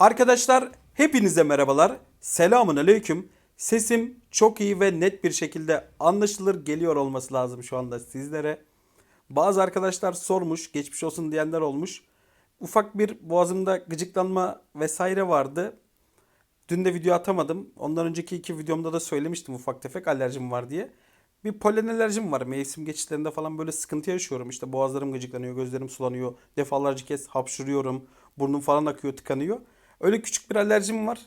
Arkadaşlar hepinize merhabalar. Selamun aleyküm. Sesim çok iyi ve net bir şekilde anlaşılır geliyor olması lazım şu anda sizlere. Bazı arkadaşlar sormuş, geçmiş olsun diyenler olmuş. Ufak bir boğazımda gıcıklanma vesaire vardı. Dün de video atamadım. Ondan önceki iki videomda da söylemiştim ufak tefek alerjim var diye. Bir polen alerjim var. Mevsim geçişlerinde falan böyle sıkıntı yaşıyorum. İşte boğazlarım gıcıklanıyor, gözlerim sulanıyor. Defalarca kez hapşırıyorum. Burnum falan akıyor, tıkanıyor. Öyle küçük bir alerjim var.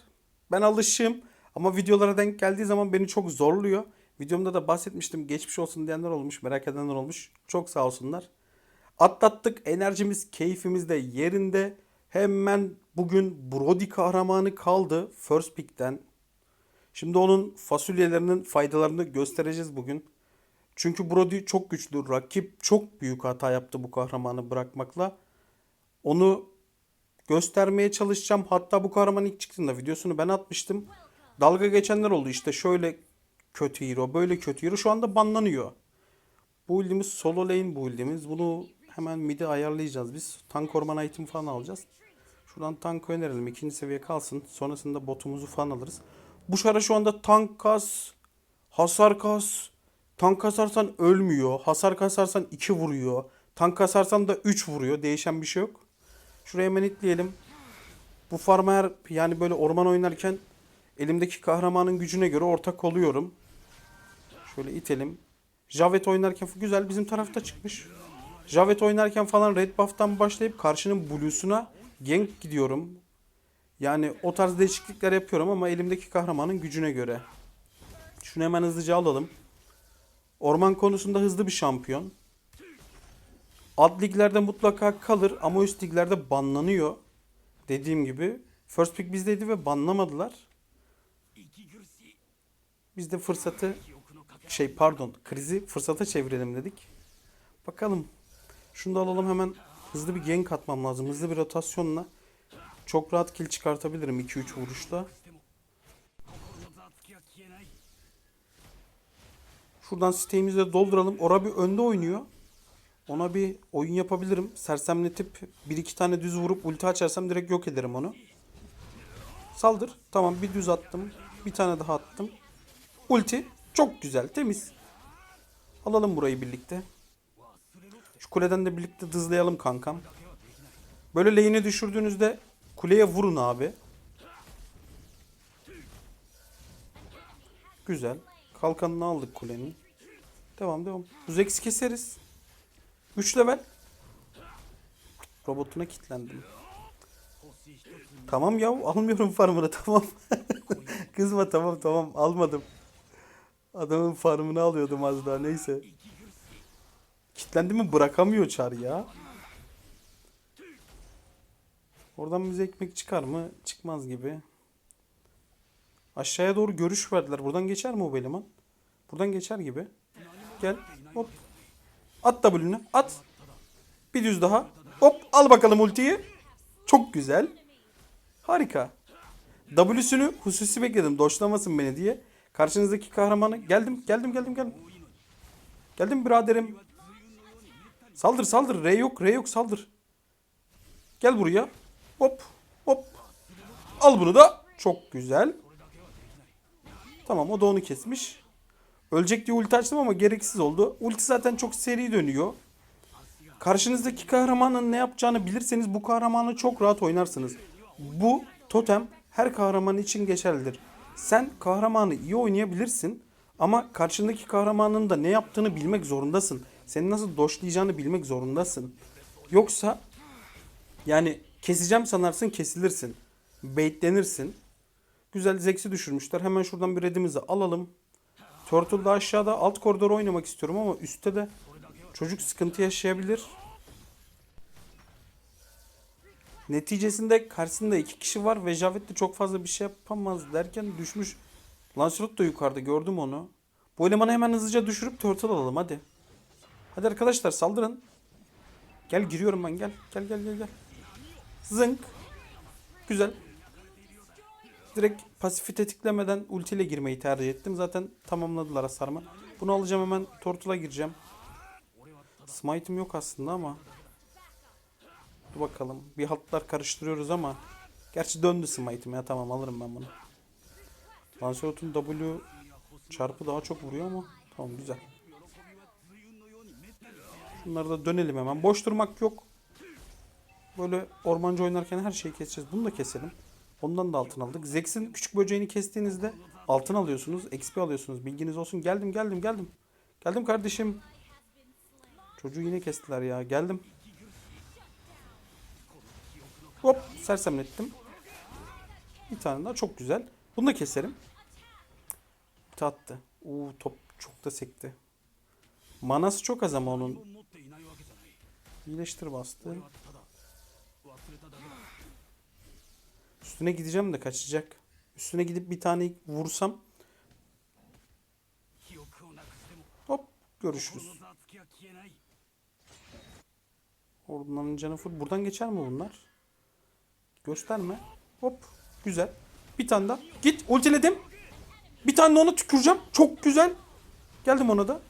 Ben alışığım. Ama videolara denk geldiği zaman beni çok zorluyor. Videomda da bahsetmiştim. Geçmiş olsun diyenler olmuş, merak edenler olmuş. Çok sağ olsunlar. Atlattık. Enerjimiz, keyfimiz de yerinde. Hemen bugün Brody kahramanı kaldı. First Pick'ten. Şimdi onun fasulyelerinin faydalarını göstereceğiz bugün. Çünkü Brody çok güçlü. Rakip çok büyük hata yaptı bu kahramanı bırakmakla. Onu göstermeye çalışacağım. Hatta bu kahraman ilk çıktığında videosunu ben atmıştım. Dalga geçenler oldu işte şöyle kötü hero, böyle kötü hero. Şu anda banlanıyor. Bu build'imiz solo lane build'imiz. Bunu hemen mid'e ayarlayacağız biz. Tank orman item falan alacağız. Şuradan tank önerelim. ikinci seviye kalsın. Sonrasında botumuzu falan alırız. Bu şara şu anda tank kas, hasar kas. Tank kasarsan ölmüyor. Hasar kasarsan 2 vuruyor. Tank kasarsan da 3 vuruyor. Değişen bir şey yok. Şuraya hemen itleyelim. Bu farma her yani böyle orman oynarken elimdeki kahramanın gücüne göre ortak oluyorum. Şöyle itelim. Javet oynarken güzel bizim tarafta çıkmış. Javet oynarken falan red buff'tan başlayıp karşının blue'suna gank gidiyorum. Yani o tarz değişiklikler yapıyorum ama elimdeki kahramanın gücüne göre. Şunu hemen hızlıca alalım. Orman konusunda hızlı bir şampiyon. Alt liglerde mutlaka kalır ama üst liglerde banlanıyor. Dediğim gibi. First pick bizdeydi ve banlamadılar. Biz de fırsatı şey pardon krizi fırsata çevirelim dedik. Bakalım. Şunu da alalım hemen hızlı bir gank atmam lazım. Hızlı bir rotasyonla çok rahat kill çıkartabilirim 2-3 vuruşla. Şuradan siteğimizi de dolduralım. Ora bir önde oynuyor. Ona bir oyun yapabilirim. Sersemletip bir iki tane düz vurup ulti açarsam direkt yok ederim onu. Saldır. Tamam bir düz attım. Bir tane daha attım. Ulti. Çok güzel. Temiz. Alalım burayı birlikte. Şu kuleden de birlikte dızlayalım kankam. Böyle lane'i düşürdüğünüzde kuleye vurun abi. Güzel. Kalkanını aldık kulenin. Devam devam. Buzex keseriz. 3 level. Robotuna kilitlendim. Tamam ya almıyorum farmını tamam. Kızma tamam tamam almadım. Adamın farmını alıyordum az daha neyse. Kilitlendi mi bırakamıyor çar ya. Oradan bize ekmek çıkar mı? Çıkmaz gibi. Aşağıya doğru görüş verdiler. Buradan geçer mi o eleman? Buradan geçer gibi. Gel. Hop. At W'nü. At. Bir düz daha. Hop. Al bakalım ultiyi. Çok güzel. Harika. W'sünü hususi bekledim. Doşlamasın beni diye. Karşınızdaki kahramanı. Geldim. Geldim. Geldim. Geldim. Geldim biraderim. Saldır saldır. R yok. R yok. Saldır. Gel buraya. Hop. Hop. Al bunu da. Çok güzel. Tamam o da onu kesmiş. Ölecek diye ulti açtım ama gereksiz oldu. Ulti zaten çok seri dönüyor. Karşınızdaki kahramanın ne yapacağını bilirseniz bu kahramanı çok rahat oynarsınız. Bu totem her kahraman için geçerlidir. Sen kahramanı iyi oynayabilirsin ama karşındaki kahramanın da ne yaptığını bilmek zorundasın. Seni nasıl doşlayacağını bilmek zorundasın. Yoksa yani keseceğim sanarsın kesilirsin. Baitlenirsin. Güzel Zex'i düşürmüşler. Hemen şuradan bir redimizi alalım. Turtle da aşağıda alt koridoru oynamak istiyorum ama üstte de çocuk sıkıntı yaşayabilir. Neticesinde karşısında iki kişi var ve Javet de çok fazla bir şey yapamaz derken düşmüş. Lancelot da yukarıda gördüm onu. Bu elemanı hemen hızlıca düşürüp Turtle alalım hadi. Hadi arkadaşlar saldırın. Gel giriyorum ben gel. Gel gel gel gel. Zınk. Güzel. Direkt pasifi tetiklemeden ultiyle girmeyi tercih ettim. Zaten tamamladılar hasarımı. Bunu alacağım hemen Tortula gireceğim. Smite'ım yok aslında ama. Dur bakalım. Bir hatlar karıştırıyoruz ama. Gerçi döndü smite'im ya tamam alırım ben bunu. Lancelot'un W çarpı daha çok vuruyor ama tamam güzel. Bunları da dönelim hemen. Boş durmak yok. Böyle ormancı oynarken her şeyi keseceğiz. Bunu da keselim. Ondan da altın aldık. Zex'in küçük böceğini kestiğinizde altın alıyorsunuz. XP alıyorsunuz. Bilginiz olsun. Geldim geldim geldim. Geldim kardeşim. Çocuğu yine kestiler ya. Geldim. Hop sersemlettim. Bir tane daha çok güzel. Bunu da keserim. Bir attı. Uuu top çok da sekti. Manası çok az ama onun. İyileştir bastı. Üstüne gideceğim de kaçacak. Üstüne gidip bir tane vursam. Hop görüşürüz. Oradan canı full. Buradan geçer mi bunlar? Gösterme. Hop. Güzel. Bir tane daha. Git. Ultiledim. Bir tane de ona tüküreceğim. Çok güzel. Geldim ona da.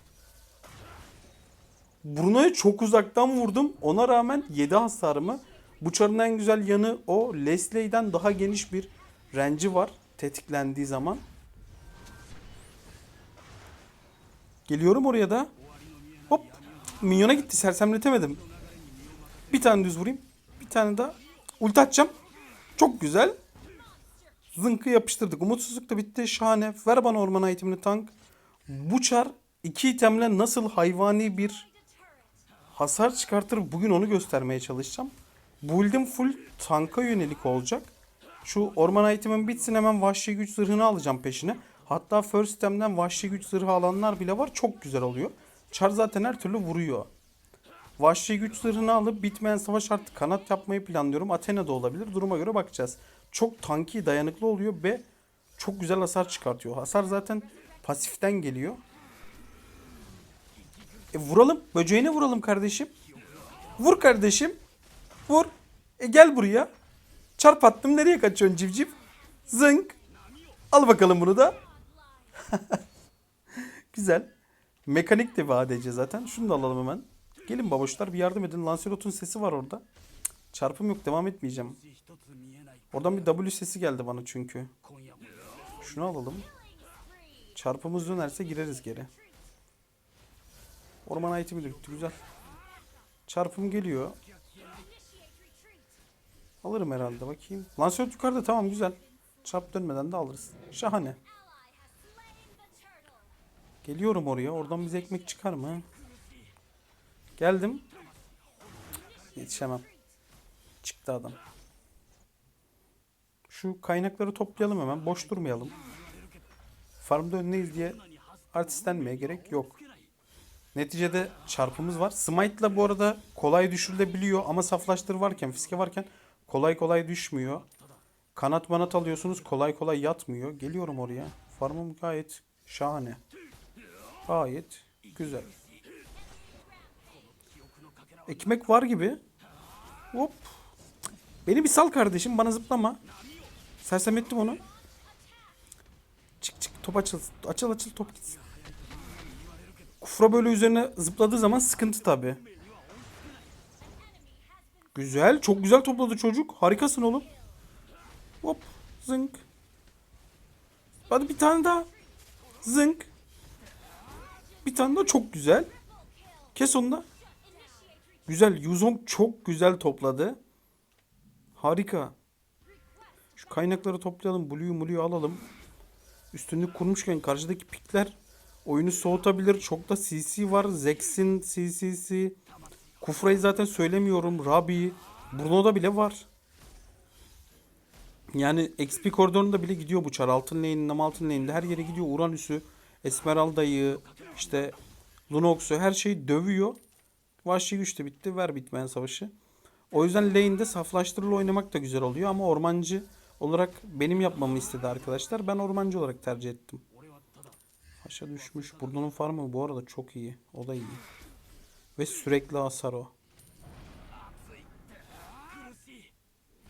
Bruno'ya çok uzaktan vurdum. Ona rağmen 7 hasarımı. Bu çarın en güzel yanı o. Leslie'den daha geniş bir range'i var. Tetiklendiği zaman. Geliyorum oraya da. Hop. Minyona gitti. Sersemletemedim. Bir tane düz vurayım. Bir tane daha. Ulti atacağım. Çok güzel. Zınkı yapıştırdık. Umutsuzluk da bitti. Şahane. Ver bana orman itemini tank. Bu çar iki itemle nasıl hayvani bir hasar çıkartır bugün onu göstermeye çalışacağım. Build'im full tanka yönelik olacak. Şu orman itemin bitsin hemen vahşi güç zırhını alacağım peşine. Hatta first item'den vahşi güç zırhı alanlar bile var. Çok güzel oluyor. Çar zaten her türlü vuruyor. Vahşi güç zırhını alıp bitmeyen savaş artı kanat yapmayı planlıyorum. Athena'da olabilir. Duruma göre bakacağız. Çok tanki dayanıklı oluyor ve çok güzel hasar çıkartıyor. Hasar zaten pasiften geliyor. E vuralım. Böceğine vuralım kardeşim. Vur kardeşim. Vur. E gel buraya. Çarp attım. Nereye kaçıyorsun civciv? Zınk. Al bakalım bunu da. Güzel. Mekanik de ADC zaten. Şunu da alalım hemen. Gelin baboşlar bir yardım edin. Lancelot'un sesi var orada. Çarpım yok. Devam etmeyeceğim. Oradan bir W sesi geldi bana çünkü. Şunu alalım. Çarpımız dönerse gireriz geri. Orman itemi döktü. Güzel. Çarpım geliyor. Alırım herhalde bakayım. Lancelot yukarıda tamam güzel. Çarp dönmeden de alırız. Şahane. Geliyorum oraya. Oradan bize ekmek çıkar mı? Geldim. Yetişemem. Çıktı adam. Şu kaynakları toplayalım hemen. Boş durmayalım. Farmda öndeyiz diye artistlenmeye gerek yok. Neticede çarpımız var. Smite'la bu arada kolay düşürülebiliyor ama saflaştır varken, fiske varken kolay kolay düşmüyor. Kanat manat alıyorsunuz kolay kolay yatmıyor. Geliyorum oraya. Farmım gayet şahane. Gayet güzel. Ekmek var gibi. Hop. Beni bir sal kardeşim. Bana zıplama. Sersem ettim onu. Çık çık top açıl. Açıl açıl top gitsin. Kufra böyle üzerine zıpladığı zaman sıkıntı tabi. Güzel. Çok güzel topladı çocuk. Harikasın oğlum. Hop. Zınk. Hadi bir tane daha. Zınk. Bir tane daha çok güzel. Kes onu da. Güzel. Yuzong çok güzel topladı. Harika. Şu kaynakları toplayalım. Blue'yu muluyu alalım. Üstünlük kurmuşken karşıdaki pikler oyunu soğutabilir. Çok da CC var. Zex'in CC'si. Kufra'yı zaten söylemiyorum. Rabi. Bruno'da bile var. Yani XP koridorunda bile gidiyor bu çar. Altın lane'in, nam altın lane'inde her yere gidiyor. Uranüs'ü, Esmeralda'yı, işte Lunox'u her şeyi dövüyor. Vahşi güç de bitti. Ver bitmeyen savaşı. O yüzden lane'de saflaştırılı oynamak da güzel oluyor ama ormancı olarak benim yapmamı istedi arkadaşlar. Ben ormancı olarak tercih ettim. Aşağı düşmüş. Burnunun farmı bu arada çok iyi. O da iyi. Ve sürekli hasar o.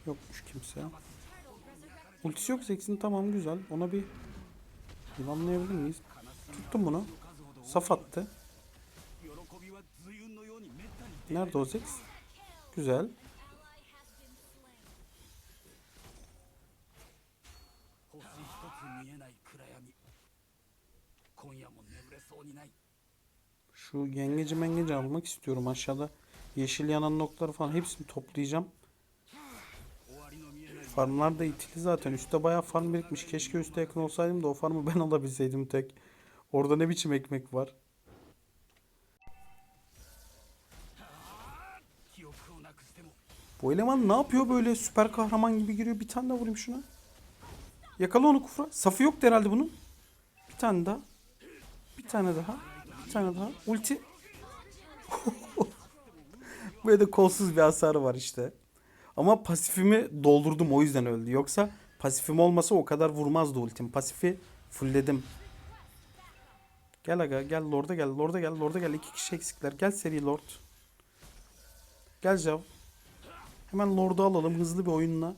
Yokmuş kimse. Ultisi yok Zex'in tamam güzel. Ona bir yılanlayabilir miyiz? Tuttum bunu. Saf attı. Nerede o Zex? Güzel. Şu yengeci mengeci almak istiyorum. Aşağıda yeşil yanan noktaları falan hepsini toplayacağım. Farmlar da itili zaten. Üste bayağı farm birikmiş. Keşke üste yakın olsaydım da o farmı ben alabilseydim tek. Orada ne biçim ekmek var. Bu eleman ne yapıyor böyle süper kahraman gibi giriyor. Bir tane daha vurayım şuna. Yakala onu Kufra. Safı yoktu herhalde bunun. Bir tane daha. Bir tane daha. Tane daha. Ulti. Böyle de kolsuz bir hasarı var işte. Ama pasifimi doldurdum o yüzden öldü. Yoksa pasifim olmasa o kadar vurmazdı ultim. Pasifi fullledim. Gel aga gel lorda gel lorda gel lorda gel. İki kişi eksikler. Gel seri lord. Gel Jav. Hemen Lord'u alalım hızlı bir oyunla.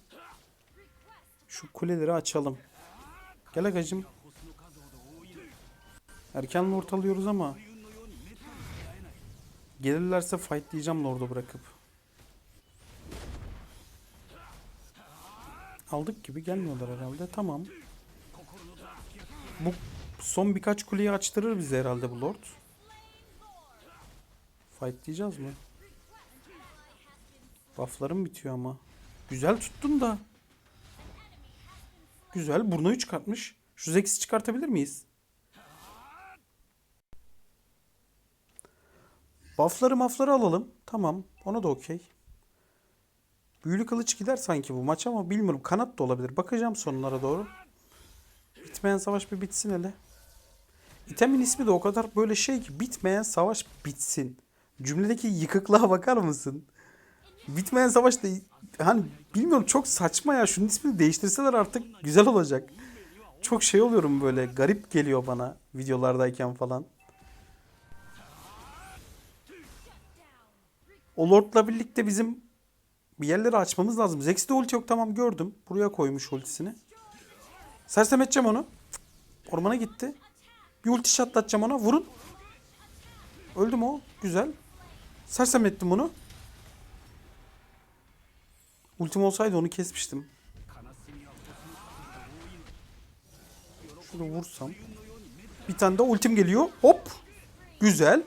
Şu kuleleri açalım. Gel agacım. Erken Lord alıyoruz ama gelirlerse fightlayacağım Lord'u bırakıp. Aldık gibi gelmiyorlar herhalde. Tamam. Bu son birkaç kuleyi açtırır bize herhalde bu Lord. Fightlayacağız mı? Bufflarım bitiyor ama. Güzel tuttun da. Güzel. Burno'yu çıkartmış. Şu Zex'i çıkartabilir miyiz? Buffları mafları alalım. Tamam. Ona da okey. Büyülü kılıç gider sanki bu maç ama bilmiyorum. Kanat da olabilir. Bakacağım sonlara doğru. Bitmeyen savaş bir bitsin hele. İtemin ismi de o kadar böyle şey ki bitmeyen savaş bitsin. Cümledeki yıkıklığa bakar mısın? Bitmeyen savaş da hani bilmiyorum çok saçma ya. Şunun ismini değiştirseler artık güzel olacak. Çok şey oluyorum böyle garip geliyor bana videolardayken falan. O Lord'la birlikte bizim bir yerleri açmamız lazım. Zex'te ulti yok tamam gördüm. Buraya koymuş ultisini. Sersem edeceğim onu. Ormana gitti. Bir ulti şatlatacağım ona. Vurun. Öldü mü o? Güzel. Sersem ettim bunu. Ultim olsaydı onu kesmiştim. Şurada vursam. Bir tane de ultim geliyor. Hop. Güzel.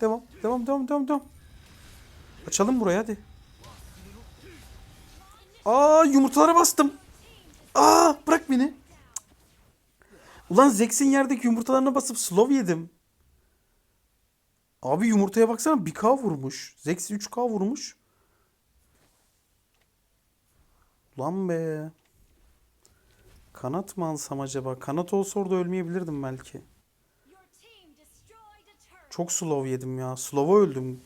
Devam. Devam devam devam devam. Açalım buraya hadi. Aa yumurtalara bastım. Aa bırak beni. Ulan Zex'in yerdeki yumurtalarına basıp slow yedim. Abi yumurtaya baksana 1K vurmuş. Zex 3K vurmuş. Lan be. Kanat mı alsam acaba? Kanat olsa orada ölmeyebilirdim belki. Çok slow yedim ya. Slow'a öldüm.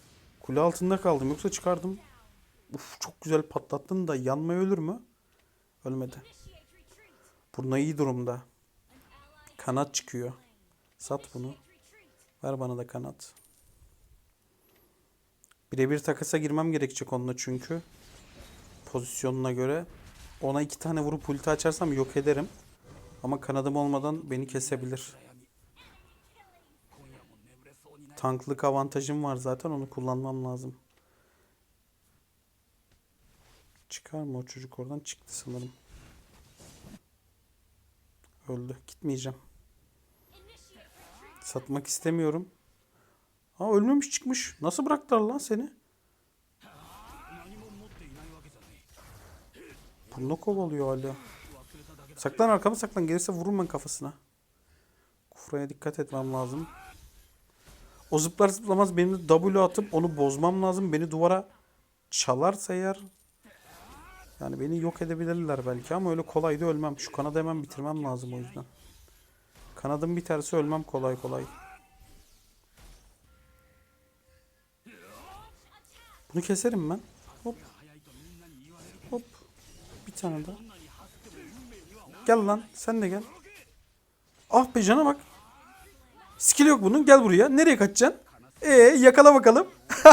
Kule altında kaldım. Yoksa çıkardım. Uf çok güzel patlattın da yanmaya ölür mü? Ölmedi. Burna iyi durumda. Kanat çıkıyor. Sat bunu. Ver bana da kanat. Birebir takasa girmem gerekecek onunla çünkü. Pozisyonuna göre. Ona iki tane vurup ulti açarsam yok ederim. Ama kanadım olmadan beni kesebilir. Tanklık avantajım var zaten onu kullanmam lazım. Çıkar mı o çocuk oradan? Çıktı sanırım. Öldü. Gitmeyeceğim. Satmak istemiyorum. Ha ölmemiş çıkmış. Nasıl bıraktılar lan seni? Bunu kovalıyor hala. Saklan arkama saklan. Gelirse vururum ben kafasına. Kufraya dikkat etmem lazım. O zıplar zıplamaz benim de W atıp onu bozmam lazım. Beni duvara çalarsa eğer yani beni yok edebilirler belki ama öyle kolay da ölmem. Şu kanadı hemen bitirmem lazım o yüzden. Kanadım biterse ölmem kolay kolay. Bunu keserim ben. Hop. Hop. Bir tane daha. Gel lan. Sen de gel. Ah be cana bak. Skill yok bunun. Gel buraya. Nereye kaçacaksın? Ee yakala bakalım.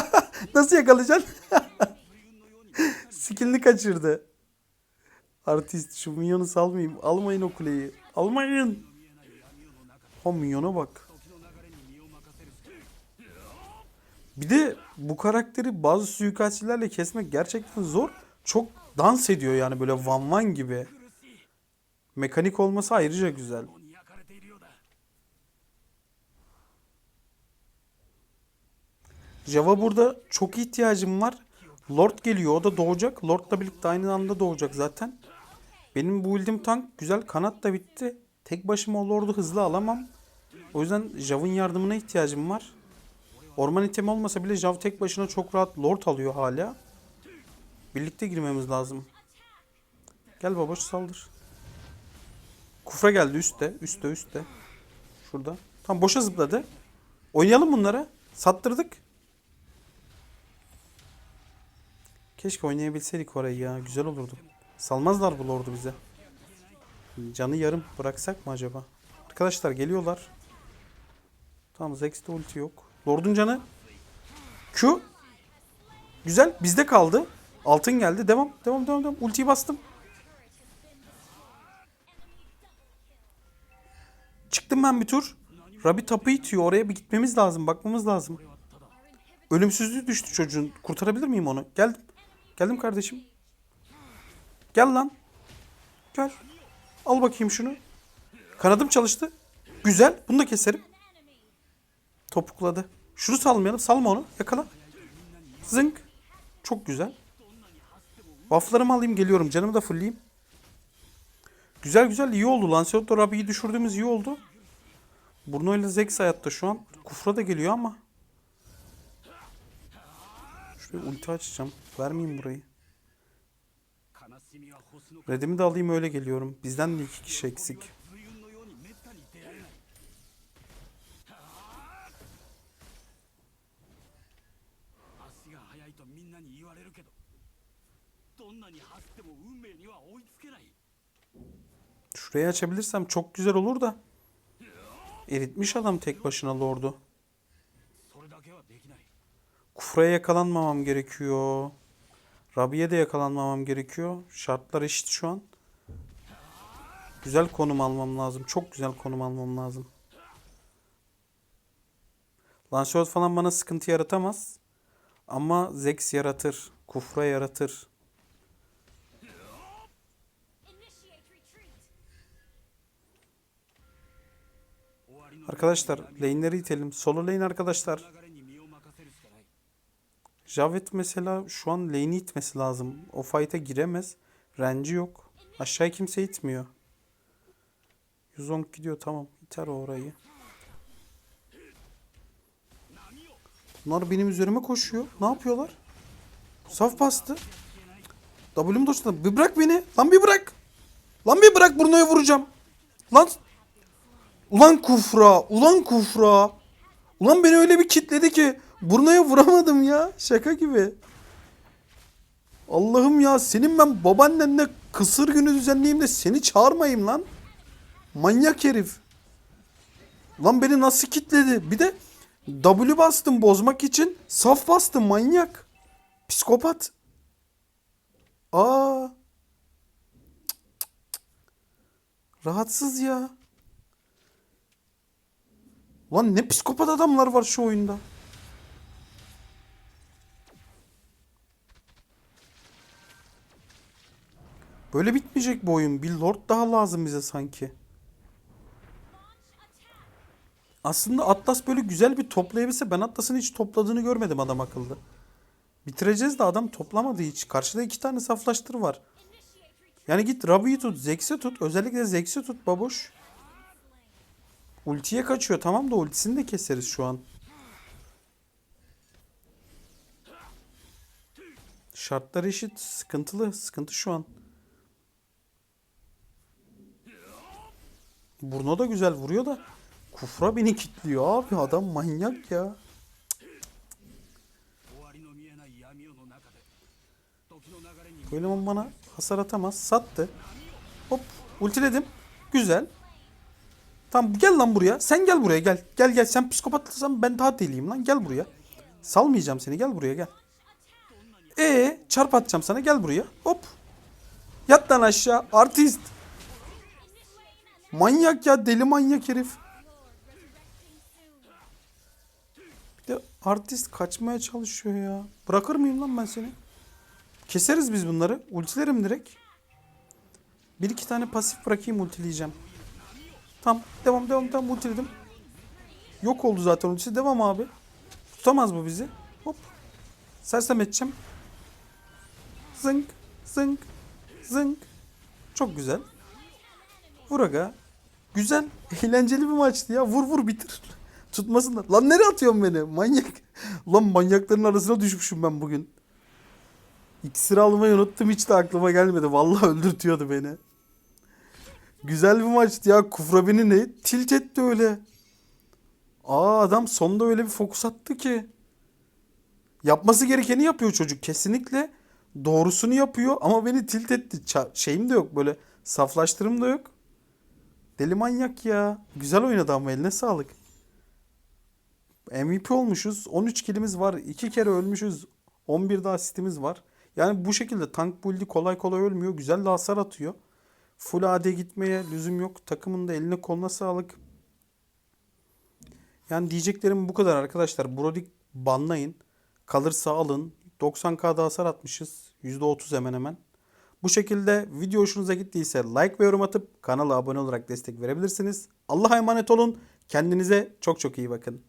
Nasıl yakalayacaksın? Skill'ini kaçırdı. Artist şu minyonu salmayayım. Almayın o kuleyi. Almayın. O minyona bak. Bir de bu karakteri bazı suikastçilerle kesmek gerçekten zor. Çok dans ediyor yani böyle van van gibi. Mekanik olması ayrıca güzel. Java burada çok ihtiyacım var. Lord geliyor. O da doğacak. Lord'la birlikte aynı anda doğacak zaten. Benim bu build'im tank güzel. Kanat da bitti. Tek başıma o Lord'u hızlı alamam. O yüzden Jav'ın yardımına ihtiyacım var. Orman itemi olmasa bile Jav tek başına çok rahat Lord alıyor hala. Birlikte girmemiz lazım. Gel baboş saldır. Kufra geldi üstte. Üstte üstte. Şurada. Tam boşa zıpladı. Oynayalım bunlara. Sattırdık. Keşke oynayabilseydik orayı ya. Güzel olurdu. Salmazlar bu lordu bize. Canı yarım bıraksak mı acaba? Arkadaşlar geliyorlar. Tamam Zex'te ulti yok. Lord'un canı. Q. Güzel. Bizde kaldı. Altın geldi. Devam. Devam devam devam. Ultiyi bastım. Çıktım ben bir tur. Rabi tapı itiyor. Oraya bir gitmemiz lazım. Bakmamız lazım. Ölümsüzlüğü düştü çocuğun. Kurtarabilir miyim onu? Geldim. Geldim kardeşim. Gel lan. Gel. Al bakayım şunu. Kanadım çalıştı. Güzel. Bunu da keserim. Topukladı. Şunu salmayalım. Salma onu. Yakala. Zınk. Çok güzel. Bufflarımı alayım geliyorum. Canımı da fullleyeyim. Güzel güzel iyi oldu. Lancelot'la Rabi'yi düşürdüğümüz iyi oldu. Bruno ile Zex hayatta şu an. Kufra da geliyor ama. Şöyle ulti açacağım. Vermeyeyim burayı. Redimi de alayım öyle geliyorum. Bizden de iki kişi eksik. Şurayı açabilirsem çok güzel olur da. Eritmiş adam tek başına lordu. Kufra yakalanmamam gerekiyor. Rabi'ye de yakalanmamam gerekiyor. Şartlar eşit şu an. Güzel konum almam lazım. Çok güzel konum almam lazım. Lancelot falan bana sıkıntı yaratamaz. Ama Zex yaratır. Kufra yaratır. Arkadaşlar lane'leri itelim. Solo lane arkadaşlar. Javet mesela şu an lane'i itmesi lazım. O fight'a giremez. Range'i yok. Aşağı kimse itmiyor. Yuzong gidiyor tamam. İter orayı. Bunlar benim üzerime koşuyor. Ne yapıyorlar? Saf bastı. W'm doşladı. Bir bırak beni. Lan bir bırak. Lan bir bırak Bruno'ya vuracağım. Lan. Ulan kufra. Ulan kufra. Ulan beni öyle bir kitledi ki Bruno'ya vuramadım ya. Şaka gibi. Allah'ım ya senin ben babaannenle kısır günü düzenleyeyim de seni çağırmayayım lan. Manyak herif. Lan beni nasıl kitledi? Bir de W bastım bozmak için. Saf bastım manyak. Psikopat. Aa. Rahatsız ya. Lan ne psikopat adamlar var şu oyunda. Böyle bitmeyecek bu oyun. Bir lord daha lazım bize sanki. Aslında Atlas böyle güzel bir toplayabilse ben Atlas'ın hiç topladığını görmedim adam akıllı. Bitireceğiz de adam toplamadı hiç. Karşıda iki tane saflaştır var. Yani git Rabi'yi tut, Zex'i tut. Özellikle Zex'i tut baboş. Ultiye kaçıyor tamam da ultisini de keseriz şu an. Şartlar eşit. Sıkıntılı. Sıkıntı şu an. Buruna da güzel vuruyor da. Kufra beni kitliyor abi. Adam manyak ya. Bu bana hasar atamaz. Sattı. Hop ultiledim. Güzel. Tamam gel lan buraya. Sen gel buraya gel. Gel gel sen psikopatlısan ben daha deliyim lan. Gel buraya. Salmayacağım seni gel buraya gel. E ee, çarp atacağım sana gel buraya. Hop. Yat lan aşağı artist. Manyak ya. Deli manyak herif. Bir de artist kaçmaya çalışıyor ya. Bırakır mıyım lan ben seni? Keseriz biz bunları. Ultilerim direkt. Bir iki tane pasif bırakayım ultileyeceğim. Tamam. Devam devam devam ultiledim. Yok oldu zaten ultisi. Devam abi. Tutamaz bu bizi. Hop. Sersem edeceğim. Zınk. Zınk. Zınk. Çok güzel. Vur aga. Güzel. Eğlenceli bir maçtı ya. Vur vur bitir. Tutmasınlar. Lan nereye atıyorsun beni? Manyak. Lan manyakların arasına düşmüşüm ben bugün. İksir almayı unuttum. Hiç de aklıma gelmedi. Vallahi öldürtüyordu beni. Güzel bir maçtı ya. Kufra beni ne? Tilt etti öyle. Aa adam sonda öyle bir fokus attı ki. Yapması gerekeni yapıyor çocuk. Kesinlikle doğrusunu yapıyor ama beni tilt etti. Ça- şeyim de yok böyle saflaştırım da yok. Deli manyak ya. Güzel oynadı ama eline sağlık. MVP olmuşuz. 13 kilimiz var. 2 kere ölmüşüz. 11 de asistimiz var. Yani bu şekilde tank build'i kolay kolay ölmüyor. Güzel de hasar atıyor. Full AD gitmeye lüzum yok. Takımın da eline koluna sağlık. Yani diyeceklerim bu kadar arkadaşlar. Brodik banlayın. Kalırsa alın. 90k'da hasar atmışız. %30 hemen hemen. Bu şekilde video hoşunuza gittiyse like ve yorum atıp kanala abone olarak destek verebilirsiniz. Allah'a emanet olun. Kendinize çok çok iyi bakın.